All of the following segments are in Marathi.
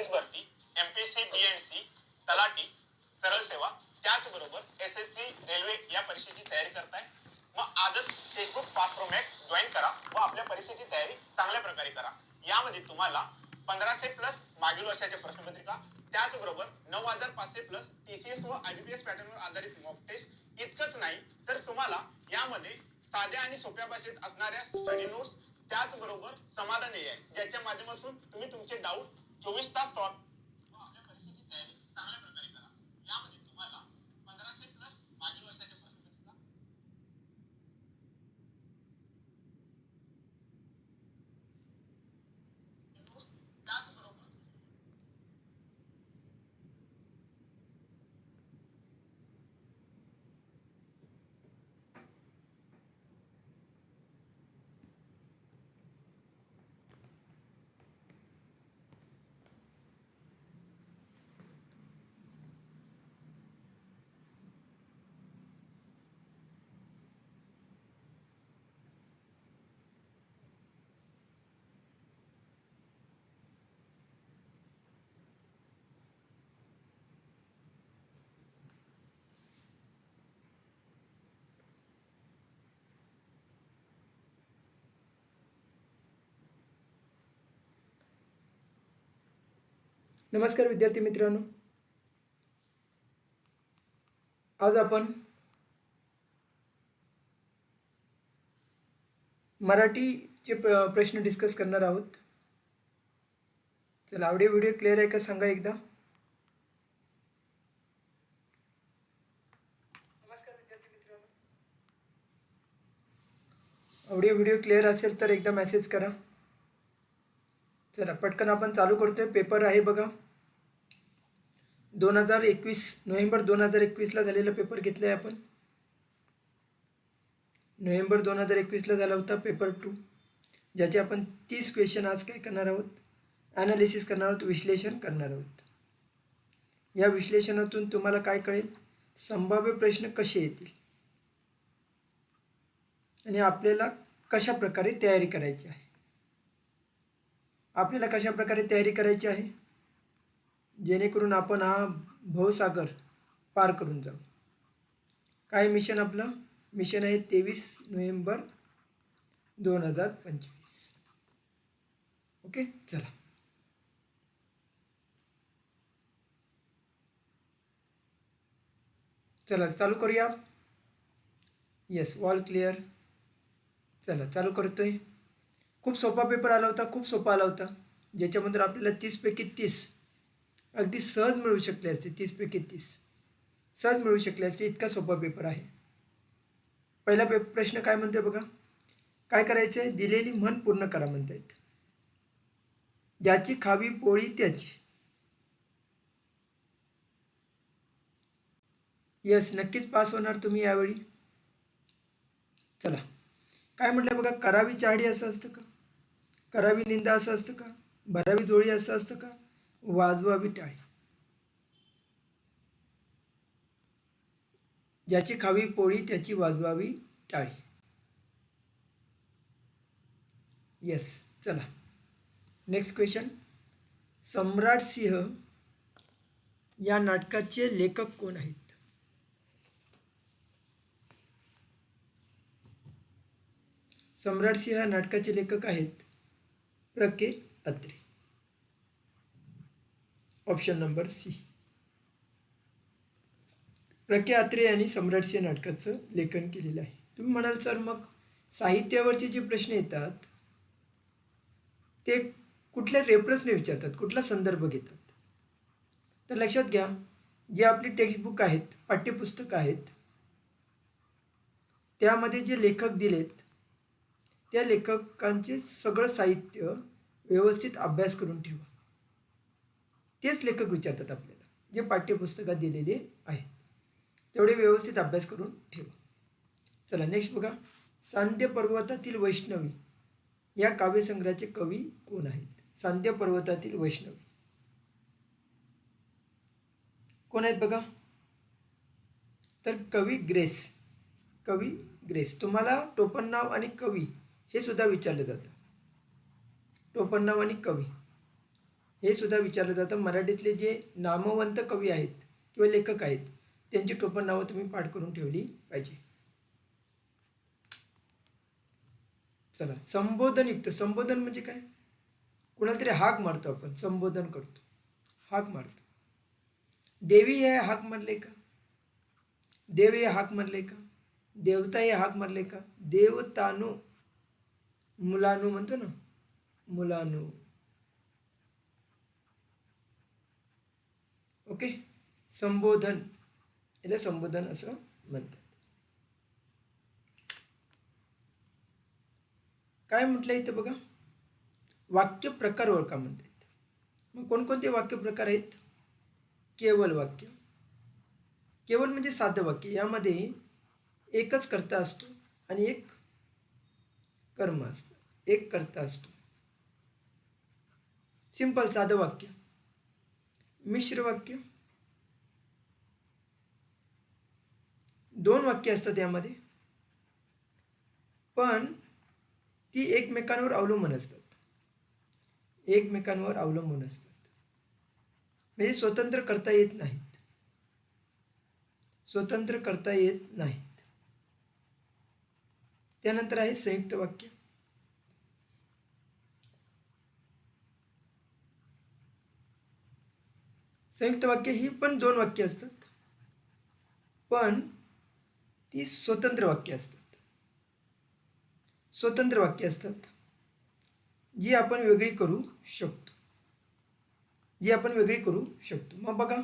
S C B N C तलाठी सरळ सेवा त्याचबरोबर एस एस सी रेल्वे या परीक्षेची तयारी करताय. मग आजच फेसबुक पास प्रोमॅक्स जॉईन करा व आपल्या परीक्षेची तयारी चांगल्या प्रकारे करा. यामध्ये तुम्हाला पंधराशे प्लस मागील वर्षाच्या प्रश्नपत्रिका त्याचबरोबर नऊ हजार पाचशे प्लस टीसीएस व आयबीपीएस पॅटर्नवर आधारित मॉक टेस्ट इतकंच नाही तर तुम्हाला यामध्ये साध्या आणि सोप्या भाषेत असणाऱ्या स्टडी नोट्स त्याचबरोबर समाधान आहे ज्याच्या माध्यमातून तुम्ही तुमचे डाऊट चोवीस तास सॉल्व आपल्या नमस्कार विद्यार्थी मित्रांनो. आज आपण मराठीचे प्र प्रश्न डिस्कस करणार आहोत. चला आवडे व्हिडिओ क्लिअर आहे का सांगा एकदा. आवडे व्हिडिओ क्लिअर असेल तर एकदा मेसेज करा. चला पटकन आपण चालू करतोय. पेपर आहे बघा. दोन हजार एकवीस नोव्हेंबर दोन हजार एकवीसला झालेला पेपर घेतला आहे आपण. नोव्हेंबर दोन हजार एकवीसला झाला होता पेपर टू ज्याचे आपण तीस क्वेश्चन आज काय करणार आहोत? ॲनालिसिस करणार आहोत विश्लेषण करणार आहोत. या विश्लेषणातून तुम्हाला काय कळेल? संभाव्य प्रश्न कसे येतील? आणि आपल्याला कशा प्रकारे तयारी करायची आहे? आपल्याला कशा प्रकारे तयारी करायची आहे? जेणेकरून आपण हा भवसागर पार करून जाऊ. काय मिशन आपलं? मिशन आहे तेवीस नोव्हेंबर दोन हजार पंचवीस. ओके चला. चला चालू करूया. येस वॉल क्लिअर चला चालू करतोय. खूप सोपा पेपर आला होता खूप सोपा आला होता. ज्याच्यामधून आपल्याला तीसपैकी तीस अगदी सहज मिळू शकले असते तीसपैकी तीस. सहज मिळू शकले असते इतका सोपा पेपर आहे. पहिला पे प्रश्न काय म्हणतोय बघा? काय करायचं आहे दिलेली म्हण पूर्ण करा म्हणतायत. ज्याची खावी पोळी त्याची. यस नक्कीच पास होणार तुम्ही यावेळी. चला. काय म्हटलं बघा? करावी चाडी असं असतं का? करावी निंदा असं असतं का? भरावी जोळी असं असतं का? वाजवावी टाळी. ज्याची खावी पोळी त्याची वाजवावी टाळी. येस चला. नेक्स्ट क्वेश्चन सम्राट सिंह या नाटकाचे लेखक कोण आहेत? सम्राट सिंह नाटकाचे लेखक आहेत. P K Atre. Option number C P K Atre यांनी सम्राट नाटकाचं लेखन केलेलं आहे. तुम्ही म्हणाल सर मग साहित्यावरचे जे प्रश्न येतात ते कुठल्या रेफरन्सने विचारतात? कुठला संदर्भ घेतात? तर लक्षात घ्या जे आपली टेक्स्टबुक आहेत पाठ्यपुस्तकं आहेत त्यामध्ये जे लेखक दिलेत त्या लेखकांचे सगळं साहित्य व्यवस्थित अभ्यास करून ठेवा. तेच लेखक विचारतात आपल्याला जे पाठ्यपुस्तकात दिलेले आहेत. तेवढे व्यवस्थित अभ्यास करून ठेवा. चला नेक्स्ट बघा. सांध्य पर्वतातील वैष्णवी. या काव्यसंग्रहाचे कवी कोण आहेत? सांध्य पर्वतातील वैष्णवी. कोण आहेत बघा? तर कवी ग्रेस. कवी ग्रेस. तुम्हाला टोपणनाव आणि कवी हे सुद्धा विचारलं जातं टोपणनाव आणि कवी. हे सुद्धा विचारलं जातं. मराठीतले जे नामवंत कवी आहेत किंवा लेखक आहेत त्यांची टोपण नावं तुम्ही पाठ करून ठेवली पाहिजे. चला संबोधनयुक्त. संबोधन म्हणजे काय? कुणाला तरी हाक मारतो आपण. संबोधन करतो. हाक मारतो. देवी हे हाक मारले का? देव हे हाक मारले का? देवता हे हाक मारले का? देवतानु मुलानू म्हणतो ना मुलांनो. ओके? संबोधन. याला संबोधन असं म्हणतात. काय म्हटलं इथं बघा? वाक्य प्रकार ओळखा म्हणतात मग कोणकोणते वाक्य प्रकार आहेत? केवल वाक्य. केवळ म्हणजे साधं वाक्य. यामध्ये एकच कर्ता असतो आणि एक कर्म असतं. एक कर्ता असतो. सिंपल साधं वाक्य. मिश्र वाक्य. दोन वाक्य असतात यामध्ये. पण ती एकमेकांवर अवलंबून असतात. एकमेकांवर अवलंबून असतात. म्हणजे स्वतंत्र करता येत नाहीत. स्वतंत्र करता येत नाहीत. त्यानंतर आहे संयुक्त वाक्य. संयुक्त वाक्य ही पण दोन वाक्य असतात. पण ती स्वतंत्र वाक्य असतात. स्वतंत्र वाक्य असतात. जी आपण वेगळी करू शकतो. जी आपण वेगळी करू शकतो. मग बघा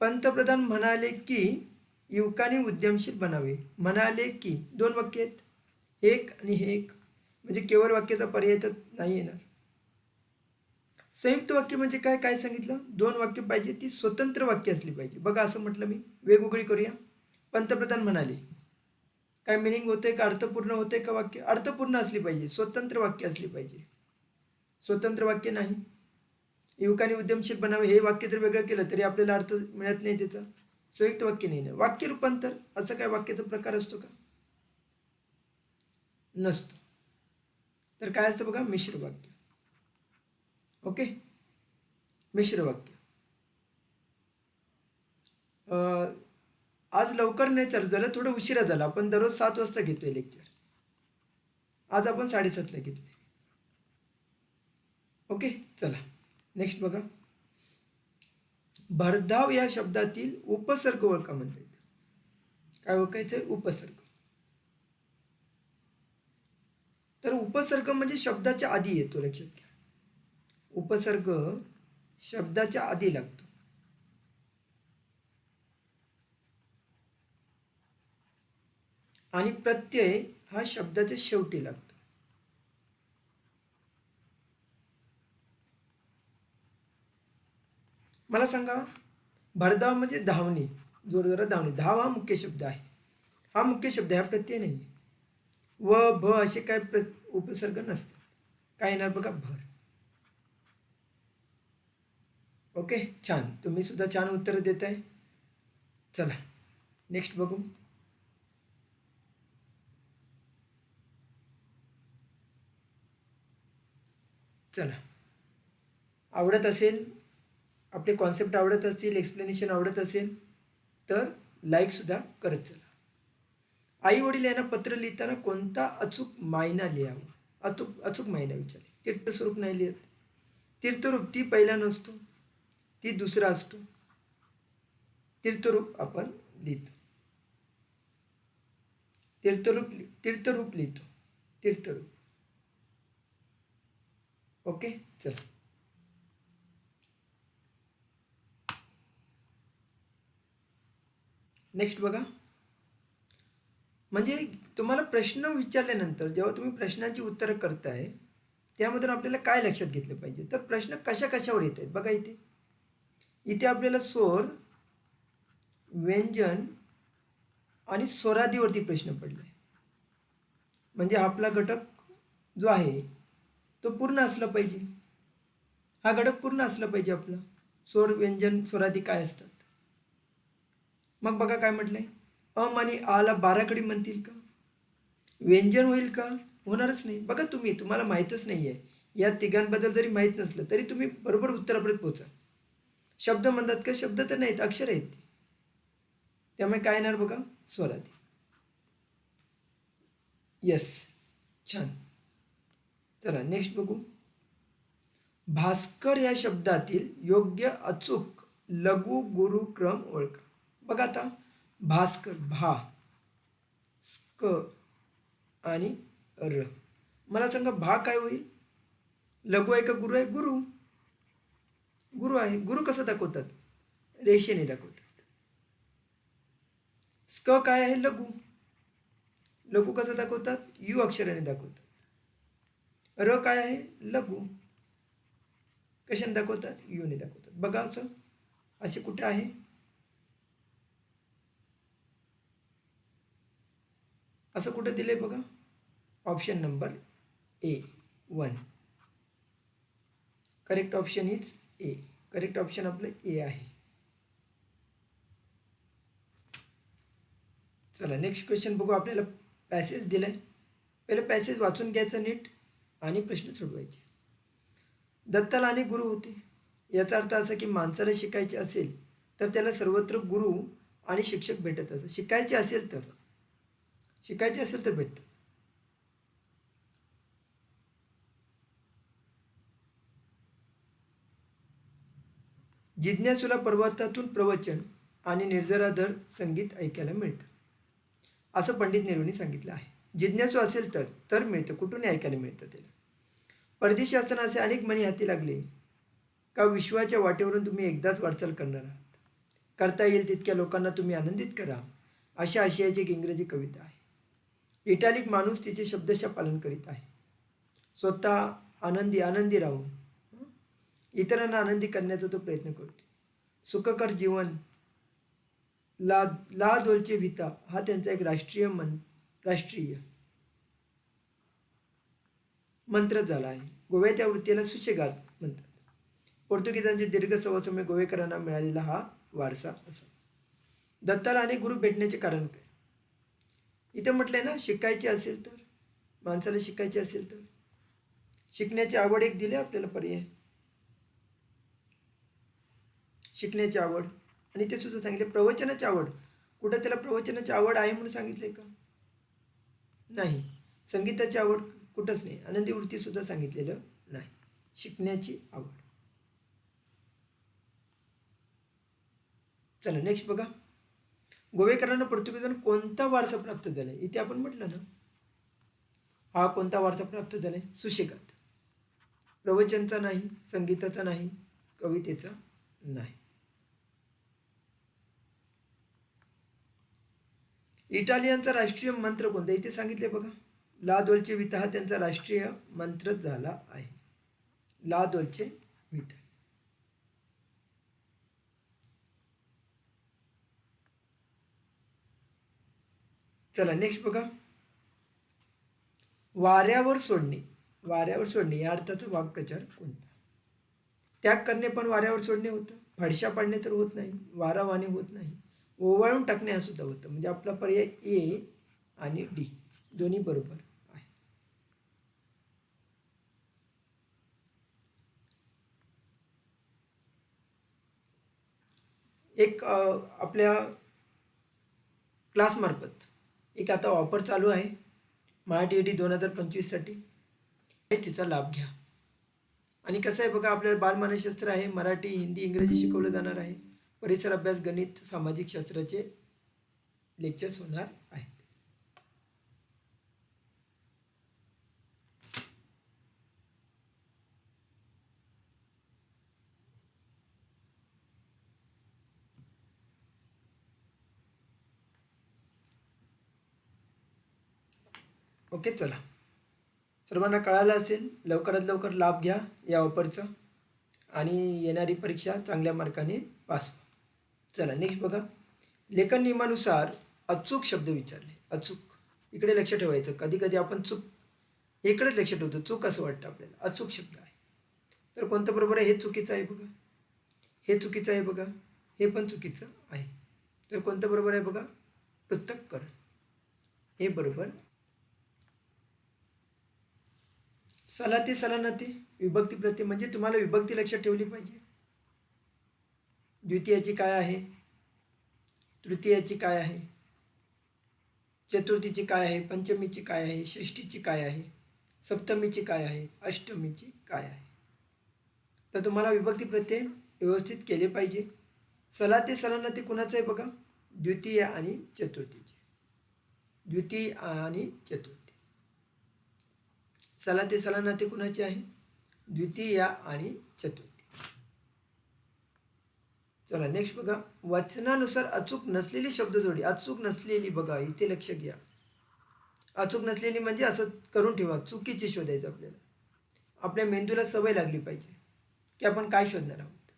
पंतप्रधान म्हणाले की युवकांनी उद्यमशील बनावे. म्हणाले की दोन वाक्य आहेत. एक आणि हे एक. म्हणजे केवळ वाक्याचा पर्याय तर नाही येणार. संयुक्त वाक्य म्हणजे काय? काय सांगितलं? दोन वाक्य पाहिजे ती स्वतंत्र वाक्य असली पाहिजे. बघा असं म्हटलं मी. वेगवेगळी करूया. पंतप्रधान म्हणाले काय मिनिंग होते का? अर्थपूर्ण होते का वाक्य? अर्थपूर्ण असली पाहिजे. स्वतंत्र वाक्य असली पाहिजे. स्वतंत्र वाक्य नाही. युवकांनी उद्यमशील बनावे. हे वाक्य जर वेगळं केलं तरी आपल्याला अर्थ मिळत नाही त्याचा. संयुक्त वाक्य नाही ना वाक्य रूपांतर असं काय वाक्याचा प्रकार असतो का? नसतो. तर काय असतं बघा? मिश्र वाक्य. ओके मिश्र वाक्य. आज लवकर नाही चालू झालं थोडं उशिरा झाला. आपण दररोज सात वाजता घेतोय लेक्चर आज आपण साडेसातला घेतले ओके चला. नेक्स्ट बघा. भरधाव या शब्दातील उपसर्ग ओळखा म्हणतात काय ओळखायचं उपसर्ग. तर उपसर्ग म्हणजे शब्दाच्या आधी येतो लक्षात घ्या. उपसर्ग शब्दाच्या आधी लागतो. आणि प्रत्यय हा शब्दाच्या शेवटी लागतो. मला सांगा भरधाव म्हणजे धावणे जोरजोरात धावणे. धाव हा मुख्य शब्द आहे. हा मुख्य शब्द हा प्रत्यय नाही व भ असे काय प्र उपसर्ग नसतात. काय येणार बघा भर. ओके छान. तुम्ही सुद्धा छान उत्तर देत आहे चला नेक्स्ट बघू. चला. आवडत असेल आपले कॉन्सेप्ट आवडत असतील एक्सप्लेनेशन आवडत असेल तर लाईकसुद्धा करत चला. आई वडील यांना पत्र लिहिताना कोणता अचूक मायना लिहावा? अचूक अचूक मायना विचारले. तीर्थस्वरूप नाही लिहित. तीर्थरूप ती पहिला नसतो. ती दुसरा असतो. तीर्थरूप आपण लिहितो. तीर्थरूप तीर्थरूप लिहितो. तीर्थरूप. ओके? चला. नेक्स्ट बघा. म्हणजे तुम्हाला प्रश्न विचारल्यानंतर जेव्हा तुम्ही प्रश्नांची उत्तरं करताय त्यामधून आपल्याला काय लक्षात घेतलं पाहिजे? तर प्रश्न कशा कशावर येत आहेत बघा इथे. इथे आपल्याला स्वर व्यंजन आणि स्वरादीवरती प्रश्न पडले म्हणजे आपला घटक जो आहे तो पूर्ण असला पाहिजे. हा घटक पूर्ण असला पाहिजे आपला. स्वर व्यंजन स्वरादी काय असतात? मग बघा काय म्हटलंय? अम आणि आला बाराकडी म्हणतील का? व्यंजन होईल का? होणारच नाही. बघा तुम्ही तुम्हाला माहीतच नाही आहे या तिघांबद्दल जरी माहीत नसलं तरी तुम्ही बरोबर उत्तरापर्यंत पोहोचा. शब्द म्हणतात का? शब्द तर नाहीत अक्षर आहेत ते. त्यामुळे काय येणार बघा? स्वरादी येस छान. चला नेक्स्ट बघू. भास्कर या शब्दातील योग्य अचूक लघु गुरु क्रम ओळखा. बघा आता. भास्कर भा स्क आणि र. मला सांगा भा काय होईल? लघु आहे का गुरु आहे? गुरु. गुरु आहे. गुरु कसं दाखवतात? रेषेने दाखवतात. स्क काय आहे? लघु. लघु कसं दाखवतात? यू अक्षराने दाखवतात. र काय आहे? लघु. कशाने दाखवतात? युने दाखवतात. बघा असं. असे कुठे आहे? असं कुठं दिलंय बघा? Option number A one. Correct option is A correct option आपलं ए आहे. चला नेक्स्ट क्वेश्चन बघू. आपल्याला पॅसेज दिलाय. पहिले पॅसेज वाचून घ्यायचं नीट आणि प्रश्न सोडवायचे. दत्ताला अनेक गुरु होते. याचा अर्थ असा की माणसाला शिकायचे असेल तर त्याला सर्वत्र गुरु आणि शिक्षक भेटत असत शिकायचे असेल तर. शिकायचे असेल तर भेटतात. जिज्ञासूला पर्वतातून प्रवचन आणि निर्जराधर संगीत ऐकायला मिळतं. असं पंडित नेहरूंनी सांगितलं आहे. जिज्ञासू असेल तर तर मिळतं. कुठून ऐकायला मिळतं त्याला. परदेशी असताना असे अनेक मणी हाती लागले. का विश्वाच्या वाटेवरून तुम्ही एकदाच वाटचाल करणार आहात? करता येईल तितक्या लोकांना तुम्ही आनंदित करा. अशा आशयाची एक इंग्रजी कविता आहे. इटालिक माणूस तिचे शब्दशः पालन करीत आहे. स्वतः आनंदी आनंदी राहून इतरांना आनंदी करण्याचा तो प्रयत्न करतो. सुखकर जीवन ला ला दोलचे विता हा त्यांचा एक राष्ट्रीय मन राष्ट्रीय मंत्र झाला आहे. गोव्याच्या वृत्तीला सुशेगात म्हणतात. पोर्तुगीजांचे दीर्घ सवसमय गोवेकरांना मिळालेला हा वारसा असा. दत्ताला अनेक गुरु भेटण्याचे कारण काय? इथं म्हटलंय ना शिकायचे असेल तर माणसाला शिकायचे असेल तर. शिकण्याची आवड एक दिली आपल्याला पर्याय. शिकण्याची आवड. आणि ते सुद्धा सांगितले प्रवचनाची आवड. कुठं त्याला प्रवचनाची आवड आहे म्हणून सांगितलंय का? नाही. संगीताची आवड कुठंच नाही. आनंदी वृत्तीसुद्धा सांगितलेलं नाही. शिकण्याची आवड. चला नेक्स्ट बघा. गोवेकरांना पोर्तुगीजांना कोणता वारसा प्राप्त झालाय? इथे आपण म्हटलं ना हा कोणता वारसा प्राप्त झाला आहे सुशेगात. प्रवचनचा नाही संगीताचा नाही कवितेचा नाही. इटालियनचा राष्ट्रीय मंत्र कोणता इथे सांगितले बघा. ला दोलचे विता हा त्यांचा राष्ट्रीय मंत्र झाला आहे. ला दोलचे विता. चला नेक्स्ट बघा. वाऱ्यावर सोडणे. वाऱ्यावर सोडणे या अर्थाचा वाक्प्रचार कोणता? त्याग करणे पण वाऱ्यावर सोडणे होतं. फडशा पाडणे तर होत नाही. वारावाने होत नाही. ओवाळून टाकणे हा सुद्धा होतं. म्हणजे आपला पर्याय ए आणि डी दोन्ही बरोबर आहे. एक आपल्या क्लासमार्फत एक आता ऑफर चालू आहे. मराठी एडी दोन हजार पंचवीससाठी तिचा लाभ घ्या. आणि कसं आहे बघा आपल्याला बालमानसशास्त्र आहे मराठी हिंदी इंग्रजी शिकवलं जाणार आहे. परिसर अभ्यास गणित सामाजिक शास्त्राचे लेक्चर्स होणार आहेत. ओके चला. सर्वांना कळालं असेल लवकरात लवकर लाभ घ्या या ऑफरचा आणि येणारी परीक्षा चांगल्या मार्काने पास व्हा चला नेक्स्ट बघा. लेखन नियमानुसार अचूक शब्द विचारले. अचूक. इकडे लक्ष ठेवायचं. कधी कधी आपण चूक इकडेच लक्ष ठेवतो. चूक असं वाटतं आपल्याला. अचूक शब्द आहे. तर कोणतं बरोबर आहे? हे चुकीचं आहे बघा. हे चुकीचं आहे बघा. हे पण चुकीचं आहे. तर कोणतं बरोबर आहे बघा? पृथक्करण. हे बरोबर. सलाते सलानाते. विभक्ती प्रति म्हणजे तुम्हाला विभक्ती लक्षात ठेवली पाहिजे. द्वितीयाची काय आहे? तृतीयाची काय आहे? चतुर्थीची काय आहे? पंचमीची काय आहे? षष्टीची काय आहे? सप्तमीची काय आहे? अष्टमीची काय आहे? तर तुम्हाला विभक्ती प्रत्यय व्यवस्थित केले पाहिजे. सला ते सलांना ते कुणाचं आहे बघा? द्वितीय आणि चतुर्थीचे. द्वितीय आणि चतुर्थी. सला ते सलांना ते कुणाचे आहे? द्वितीय आणि चतुर्थी. चला नेक्स्ट बघा. वाचनानुसार अचूक नसलेली शब्दजोडी अचूक नसलेली बघा इथे लक्ष घ्या. अचूक नसलेली म्हणजे असं करून ठेवा. चुकीची शोधायचं आपल्याला. आपल्या मेंदूला सवय लागली पाहिजे. की आपण काय शोधणार आहोत?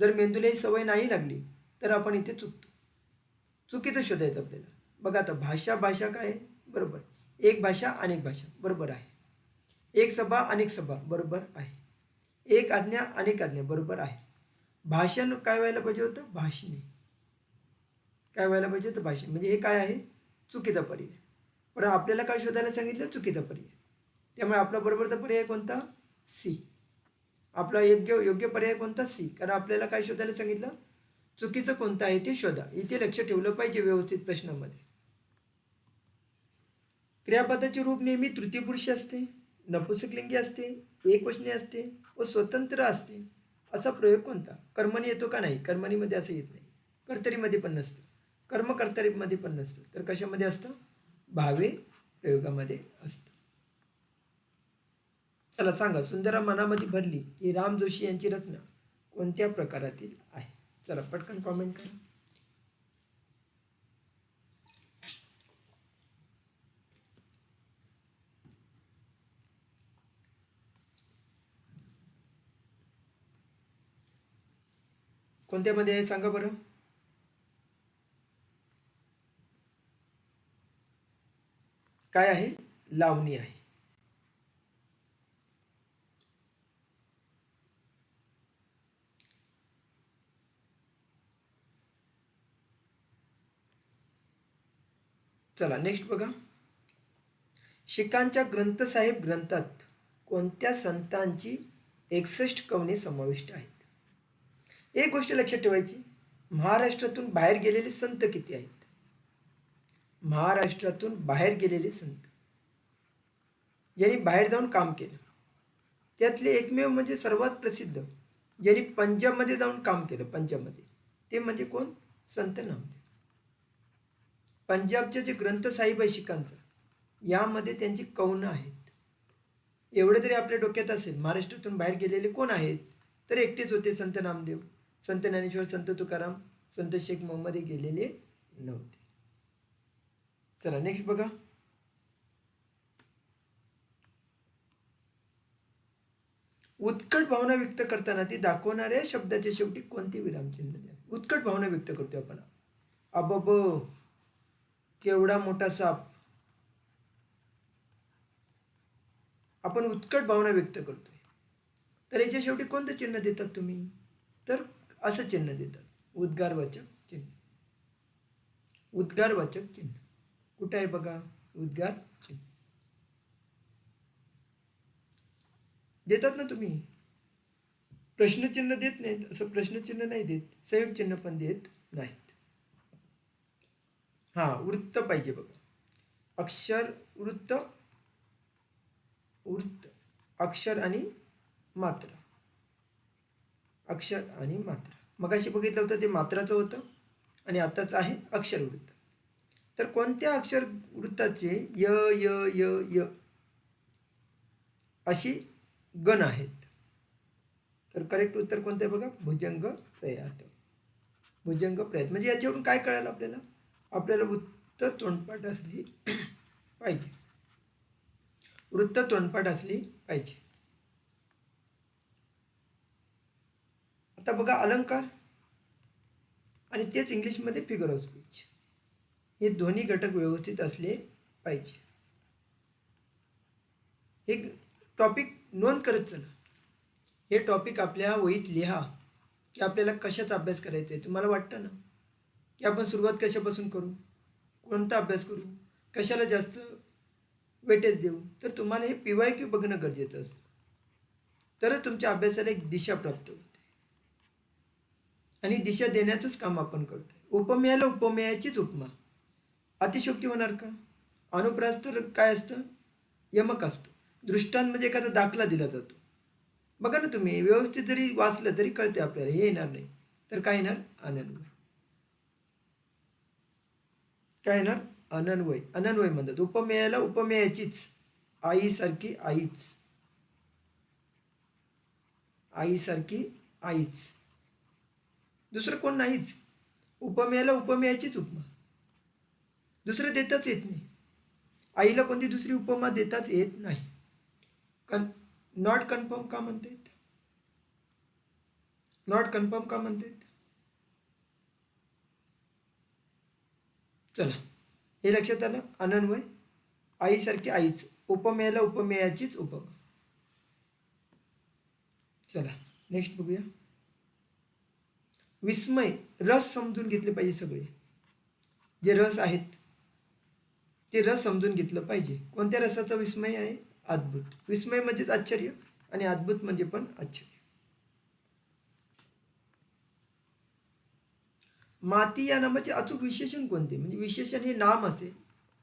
जर मेंदूला ही सवय नाही लागली तर आपण इथे चुकतो. चुकीचं शोधायचं आपल्याला. बघा आता भाषा भाषा काय? आहे बरोबर. एक भाषा अनेक भाषा. बरोबर आहे. एक सभा अनेक सभा. बरोबर आहे. एक आज्ञा अनेक आज्ञा. बरोबर आहे. भाषण काय व्हायला पाहिजे होतं? भाषणे. काय व्हायला पाहिजे होतं? भाषण. म्हणजे हे काय आहे? चुकीचा पर्याय. पण आपल्याला काय शोधायला सांगितलं? चुकीचा पर्याय. त्यामुळे आपला बरोबरचा पर्याय कोणता? सी. आपला योग्य योग्य पर्याय कोणता? सी. कारण आपल्याला काय शोधायला सांगितलं? चुकीचं कोणतं आहे ते शोधा. इथे लक्ष ठेवलं पाहिजे व्यवस्थित प्रश्नामध्ये. क्रियापदाचे रूप नेहमी तृतीयपुरुषी असते नपुसकलिंगी असते एकवचनी असते व स्वतंत्र असते. असा प्रयोग कोणता? कर्मणी येतो का नाही? कर्मणीमध्ये असं येत नाही. कर्तरीमध्ये पण नसतं. कर्म कर्तरीमध्ये पण नसतं. तर कशामध्ये असतं? भावे प्रयोगामध्ये असतं. चला सांगा सुंदरा मनामध्ये भरली ही राम जोशी यांची रचना कोणत्या प्रकारातील आहे? चला पटकन कॉमेंट करा. कोणत्यामध्ये आहे? सांगा बरं. काय आहे? लावणी आहे. चला नेक्स्ट बघा. शिकांच्या ग्रंथसाहेब ग्रंथात कोणत्या संतांची एकसष्ट कवने समाविष्ट आहेत? एक गोष्ट लक्षात ठेवायची. महाराष्ट्रातून बाहेर गेलेले संत किती आहेत? महाराष्ट्रातून बाहेर गेलेले संत. ज्यांनी बाहेर जाऊन काम केलं. त्यातले एकमेव म्हणजे सर्वात प्रसिद्ध. ज्यांनी पंजाबमध्ये जाऊन काम केलं पंजाबमध्ये. ते म्हणजे कोण? संत नामदेव. पंजाबचे जे ग्रंथ साहिब आहे शिकांचा यामध्ये त्यांची कौनं आहेत. एवढं तरी आपल्या डोक्यात असेल महाराष्ट्रातून बाहेर गेलेले कोण आहेत? तर एकटेच होते संत नामदेव. संत ज्ञानेश्वर संत तुकाराम संत शेख मोहम्मद हे गेलेले नव्हते. चला नेक्स्ट बघा. उत्कट भावना व्यक्त करताना ती दाखवणाऱ्या शब्दाच्या शेवटी कोणती विरामचिन्ह द्या? उत्कट भावना व्यक्त करतोय आपण. अबब केवढा मोठा साप. आपण उत्कट भावना व्यक्त करतोय. तर याच्या शेवटी कोणतं चिन्ह देतात तुम्ही? तर असं चिन्ह देतात. उद्गारवाचक चिन्ह. उद्गारवाचक चिन्ह. कुठं आहे बघा? उद्गार चिन्ह. देतात ना तुम्ही? प्रश्नचिन्ह देत नाहीत. असं प्रश्नचिन्ह नाही देत. संयुक्त चिन्ह पण देत नाहीत. हां वृत्त पाहिजे बघा. अक्षर वृत्त वृत्त. अक्षर आणि मात्रा. अक्षर आणि मात्रा. मगाशी बघितलं होतं ते मात्राचं होतं आणि आताच आहे अक्षर वृत्त. तर कोणत्या अक्षर वृत्ताचे य य य य अशी गण आहेत? तर करेक्ट उत्तर कोणतं आहे बघा? भुजंग प्रयात. भुजंग प्रयात. म्हणजे याच्यावरून काय कळालं आपल्याला? आपल्याला वृत्त तोंडपाठ असली पाहिजे. वृत्त तोंडपाठ असली पाहिजे. आता बघा अलंकार आणि तेच इंग्लिशमध्ये फिगर ऑफ स्पीच हे दोन्ही घटक व्यवस्थित असले पाहिजे. हे टॉपिक नोंद करत चला. हे टॉपिक आपल्या वहीत लिहा की आपल्याला कशाचा अभ्यास करायचा आहे. तुम्हाला वाटतं ना? की आपण सुरुवात कशापासून करू? कोणता अभ्यास करू? कशाला जास्त वेटेज देऊ? तर तुम्हाला हे पी वाय क्यू बघणं गरजेचं असतं. तरच तुमच्या अभ्यासाला एक दिशा प्राप्त होईल. आणि दिशा देण्याचंच काम आपण करतोय. उपमेयाला उपमेयाचीच उपमा. अतिशोक्ती होणार का? अनुप्रास तर काय असतं? यमक असतो. दृष्टांत म्हणजे एखादा दाखला दिला जातो. बघा ना तुम्ही व्यवस्थित जरी वाचलं तरी कळते आपल्याला हे येणार नाही. तर काय येणार? अनन्वय. काय येणार? अनन्वय. अनन्वय म्हणतात. उपमेयाला उपमेयाचीच. आईसारखी आईच. आईसारखी आईच. दुसरं कोण नाहीच. उपमेयाला उपमेयाचीच उपमा दुसरं देताच येत नाही. आईला कोणती दुसरी उपमा देताच येत नाही. कन नॉट कन्फर्म का म्हणतात नॉट कन्फर्म का म्हणतात चला. हे लक्षात आलं? अनन्वय. आईसारखी आईच. उपमेयाला उपमेयाचीच उपमा चला. नेक्स्ट बघूया. विस्मय रस समजून घेतले पाहिजे सगळे. जे रस आहेत ते रस समजून घेतलं पाहिजे. कोणत्या रसाचा विस्मय आहे? अद्भुत. विस्मय म्हणजेच आश्चर्य आणि अद्भुत म्हणजे पण आश्चर्य. माती या नामाचे अचूक विशेषण कोणते? म्हणजे विशेषण हे नाम असेल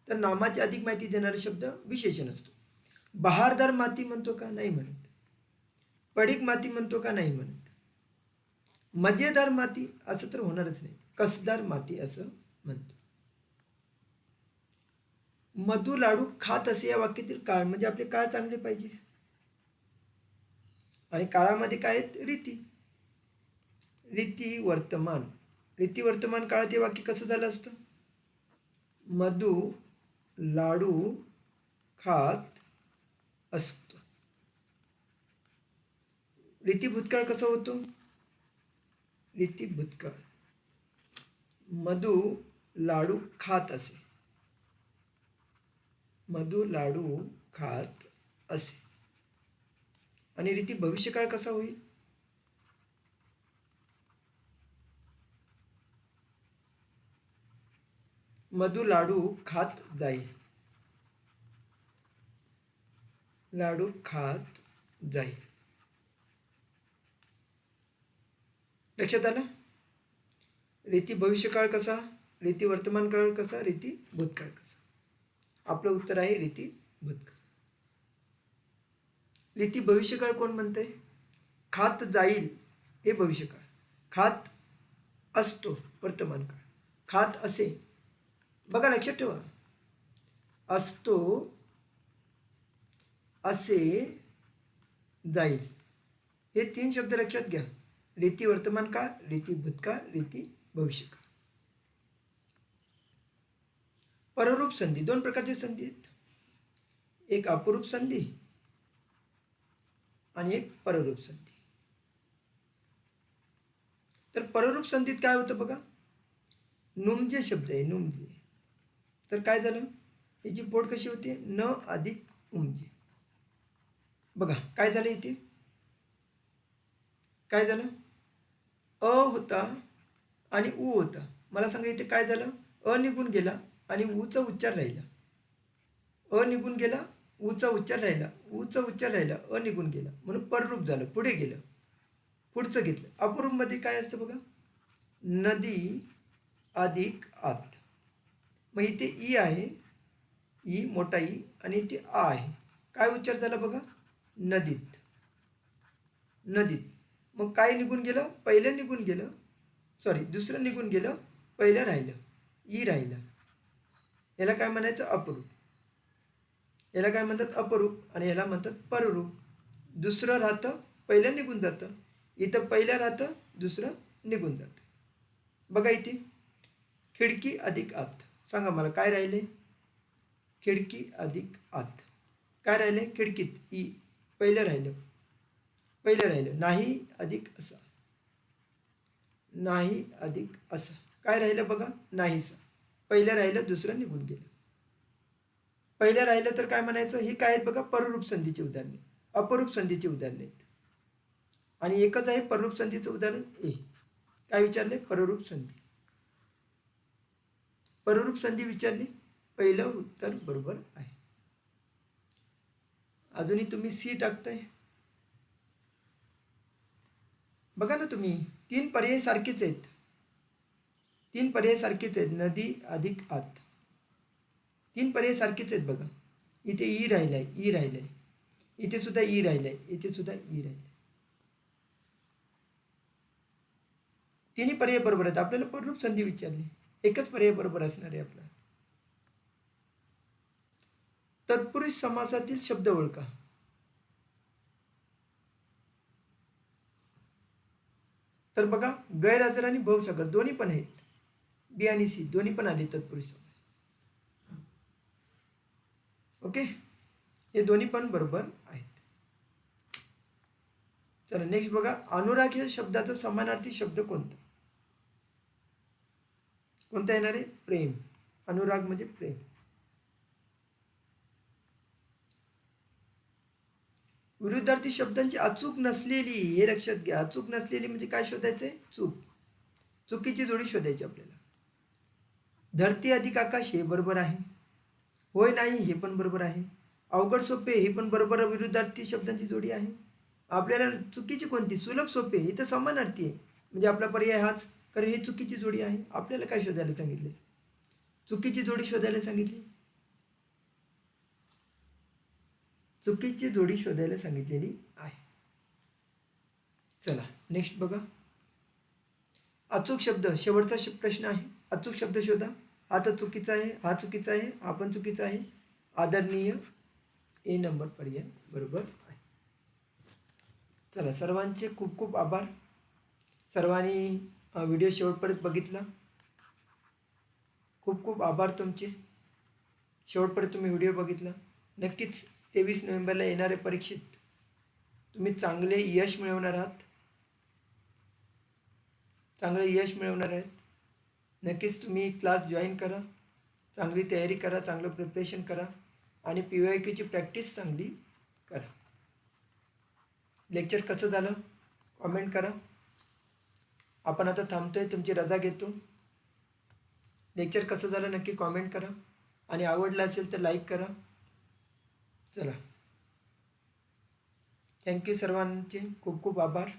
तर नामाची अधिक माहिती देणारा शब्द विशेषण असतो. बहारदार माती म्हणतो का? नाही म्हणत. पडीक माती म्हणतो का? नाही म्हणत. मजेदार माती असं तर होणारच नाही. कसदार माती असं म्हणतो. मधू लाडू खात असे या वाक्यातील काळ म्हणजे आपले काळ चांगले पाहिजे. आणि काळामध्ये काय आहेत? रीती. रीती वर्तमान. रीती वर्तमान काळात हे वाक्य कसं झालं असतं? मधू लाडू खात असतो. रीती भूतकाळ कसा होतो? रीती भूतकाळ मधू लाडू खात असे। मधू लाडू खात असे। आणि रीती भविष्यकाळ कसा होईल? मधू लाडू खात जाईल। लाडू खात जाईल। लक्षात आलं? रीती भविष्यकाळ कसा? रीती वर्तमान काळ कसा? रीती भूतकाळ कसा? आपलं उत्तर आहे रीती भूतकाळ. रीती भविष्यकाळ कोण म्हणते खात जाईल हे भविष्यकाळ. खात असतो वर्तमान काळ खात असे. बघा लक्षात ठेवा. असतो असे जाईल. हे तीन शब्द लक्षात घ्या. रीती वर्तमान काळ रीती भूतकाळ रीती भविष्यकाळ. पररूप संधी दोन प्रकारचे संधी आहेत. एक अपरूप संधी आणि एक पररूप संधी. तर पररूप संधीत काय होतं बघा? नुमजे शब्द आहे नुमजे. तर काय झालं? याची पोट कशी होती? न अधिक उमजे. बघा काय झालं इथे? काय झालं? अ होता आणि उ होता. मला सांगा इथे काय झालं? अ निघून गेला आणि ऊचा उच्चार राहिला. अ निघून गेला ऊचा उच्चार राहिला ऊचा उच्चार राहिला अ निघून गेला. म्हणून पररूप झालं पुढे गेलं पुढचं घेतलं. अपरूपमध्ये काय असतं बघा? नदी अधिक आत. मग इथे ई आहे ई मोठा ई आणि इथे आ आहे. काय उच्चार झाला बघा? नदीत. नदीत. मग काय निघून गेलं? पहिलं निघून गेलं सॉरी दुसरं निघून गेलं पहिलं राहिलं ई राहिलं. याला काय म्हणायचं? अपरूप. याला काय म्हणतात? अपरूप. आणि याला म्हणतात पररूप. दुसरं राहतं पहिलं निघून जातं. इथं पहिलं राहतं दुसरं निघून जातं. बघा इथे. खिडकी अधिक आत. सांगा मला काय राहिले? खिडकी अधिक आत. काय राहिले? खिडकीत ई. पहिलं राहिलं. पहिलं राहिलं. नाही अधिक असा. नाही अधिक असा. काय राहिलं बघा? नाहीसा. पहिलं राहिलं दुसरं निघून गेलं. पहिलं राहिलं तर काय म्हणायचं? ही काय आहेत बघा? पररूप संधीची उदाहरणे. अपरूप संधीची उदाहरणे आहेत. आणि एकच आहे पररूप संधीचं उदाहरण ए. काय विचारले? पररूप संधी. पररूप संधी विचारली? पहिलं उत्तर बरोबर आहे. अजूनही तुम्ही सी टाकताय? बघा ना तुम्ही तीन पर्याय सारखेच आहेत. तीन पर्याय सारखेच आहेत नदी अधिक आत. तीन पर्याय सारखेच आहेत बघा. इथे ई राहिलाय ई राहिलाय. इथे सुद्धा ई राहिलाय इथे सुद्धा ई राहिलाय. तिन्ही पर्याय बरोबर आहेत. आपल्याला पररूप संधी विचारली. एकच पर्याय बरोबर असणार आहे आपला. तत्पुरुष समासातील शब्द ओळखा. तर बघा गैरहजर आणि भवसागर दोन्ही पण आहेत. बी आणि सी दोन्ही पण आले तत्पुरुष. ओके? हे दोन्ही पण बरोबर आहेत. चला नेक्स्ट बघा अनुराग या शब्दाचा समानार्थी शब्द कोणता? कोणता येणार आहे? प्रेम. अनुराग म्हणजे प्रेम. विरुद्धार्थी शब्दांची अचूक नसलेली हे लक्षात घ्या. अचूक नसलेली म्हणजे काय शोधायचंय? चूक. चुकीची जोडी शोधायची आपल्याला. धरती अधिक आकाश हे बरोबर आहे. होय नाही हे पण बरोबर आहे. अवघड सोपे हे पण बरोबर विरुद्धार्थी शब्दांची जोडी आहे. आपल्याला चुकीची कोणती? सुलभ सोपे ही तर समानार्थी आहे. म्हणजे आपला पर्याय हाच कारण ही चुकीची जोडी आहे. आपल्याला काय शोधायला सांगितले चुकीची जोडी शोधायला सांगितली? चुकीची जोडी शोधायला सांगितलेली आहे. चला नेक्स्ट बघा. अचूक शब्द शेवटचा प्रश्न आहे. अचूक शब्द शोधा. हा तर चुकीचा आहे हा चुकीचा आहे हा पण चुकीचा आहे. आदरणीय ए नंबर पर्याय बरोबर आहे. चला सर्वांचे खूप खूप आभार. सर्वांनी व्हिडिओ शेवटपर्यंत बघितला. खूप खूप आभार तुमचे. शेवटपर्यंत तुम्ही व्हिडिओ बघितला. नक्कीच तेवीस नोव्हेंबरला येणाऱ्या परीक्षेत. तुम्ही चांगले यश मिळवणार आहात. चांगले यश मिळवणार आहेत. नक्कीच तुम्ही क्लास जॉईन करा. चांगली तयारी करा चांगलं प्रिपरेशन करा आणि पी वाय क्यूची प्रॅक्टिस चांगली करा. लेक्चर कसं झालं? कॉमेंट करा. आपण आता थांबतो आहे तुमची रजा घेतो. लेक्चर कसं झालं नक्की कॉमेंट करा. आणि आवडलं असेल तर लाईक करा. चला. थँक्यू सर्वांचे. खूप खूप आभार.